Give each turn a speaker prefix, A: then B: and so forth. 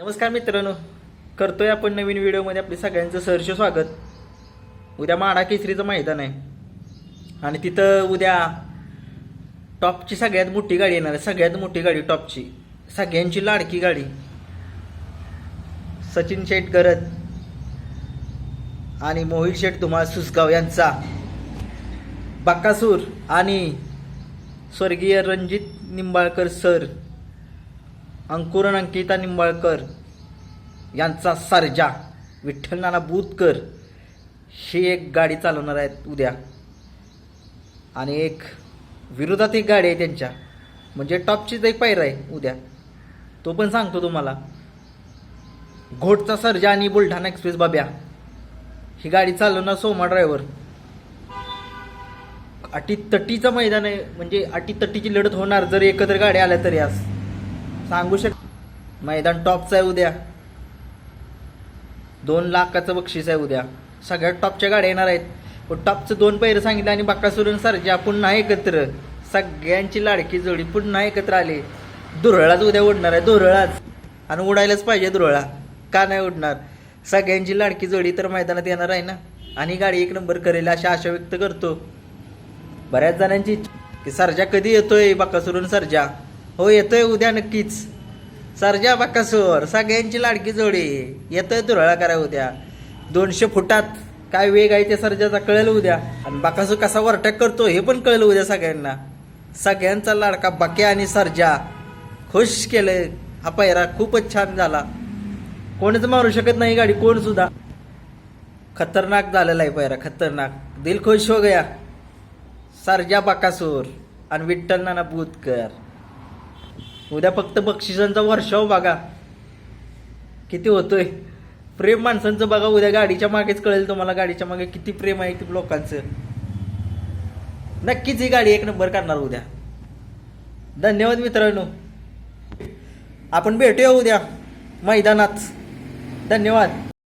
A: नमस्कार मित्रांनो करतोय आपण नवीन व्हिडिओमध्ये आपले सगळ्यांचं सहर्ष स्वागत. उद्या माडा केसरीचं मैदान आहे. आणि तिथं उद्या टॉपची सगळ्यात मोठी गाडी येणार आहे. सगळ्यात मोठी गाडी टॉपची. सगळ्यांची लाडकी गाडी. सचिन शेठ करत आणि मोहित शेठ तुम्हाला सुसगाव यांचा. बक्कासूर आणि स्वर्गीय रणजित निंबाळकर सर. अंकुरन अंकिता निंबाळकर यांचा सारजा विठ्ठल नाना बुतकर ही एक गाडी चालवणार आहेत उद्या. आणि एक विरोधात एक गाडी आहे त्यांच्या. म्हणजे टॉपचीच एक पायरा आहे उद्या. तो पण सांगतो तुम्हाला. घोटचा सर्जा आणि बुलढाणा एक्सप्रेस बाब्या. ही गाडी चालवणार सोमा ड्रायव्हर अटी तटीचं मैदान आहे. म्हणजे अटी तटीची लढत होणार. जर एकत्र गाड्या आल्या तरी आज. सांगू शक मैदान टॉपचं आहे उद्या. दोन लाखाचं बक्षीस आहे उद्या. सगळ्यात टॉपच्या गाड्या येणार आहेत. पण टॉपचं दोन पैर सांगितलं आणि बाकासुरून सरजा पुन्हा एकत्र. सगळ्यांची लाडकी जोडी पुन्हा एकत्र आली. दुरळाच उद्या उडणार आहे दुरळाच आणि उडायलाच पाहिजे दुरळा का नाही उडणार? सगळ्यांची लाडकी जोडी तर मैदानात येणार आहे ना? आणि गाडी एक नंबर करेल अशी आशा व्यक्त करतो. बऱ्याच जणांची की सरजा कधी येतोय बाकासुरून सरजा? हो येतोय उद्या नक्कीच. सरजा बाकासूर सगळ्यांची लाडकी जोडी. येतोय तुरळा करा उद्या. दोनशे फुटात काय वेग आहे ते सरजाचा कळेल उद्या. आणि बाकासूर कसा वरटॅक करतो हे पण कळेल उद्या सगळ्यांना. सगळ्यांचा लाडका बाक्या आणि सरजा. खुश केलंय हा पैरा खूपच छान झाला. कोणीच मारू शकत नाही गाडी कोण सुद्धा. खतरनाक झालेला आहे पैरा खतरनाक. दिल खुश हो गया. सरजा बाकासूर आणि विठ्ठल नाना बुतकर. उद्या फक्त बक्षिसांचा वर्षाव बघा. किती होतोय. प्रेम माणसांचं बघा उद्या गाडीच्या मागेच कळेल तुम्हाला. गाडीच्या मागे किती प्रेम आहे किती लोकांचं. नक्कीच ही गाडी एक नंबर करणार उद्या. धन्यवाद मित्रांनो. आपण भेटूया उद्या मैदानात. धन्यवाद.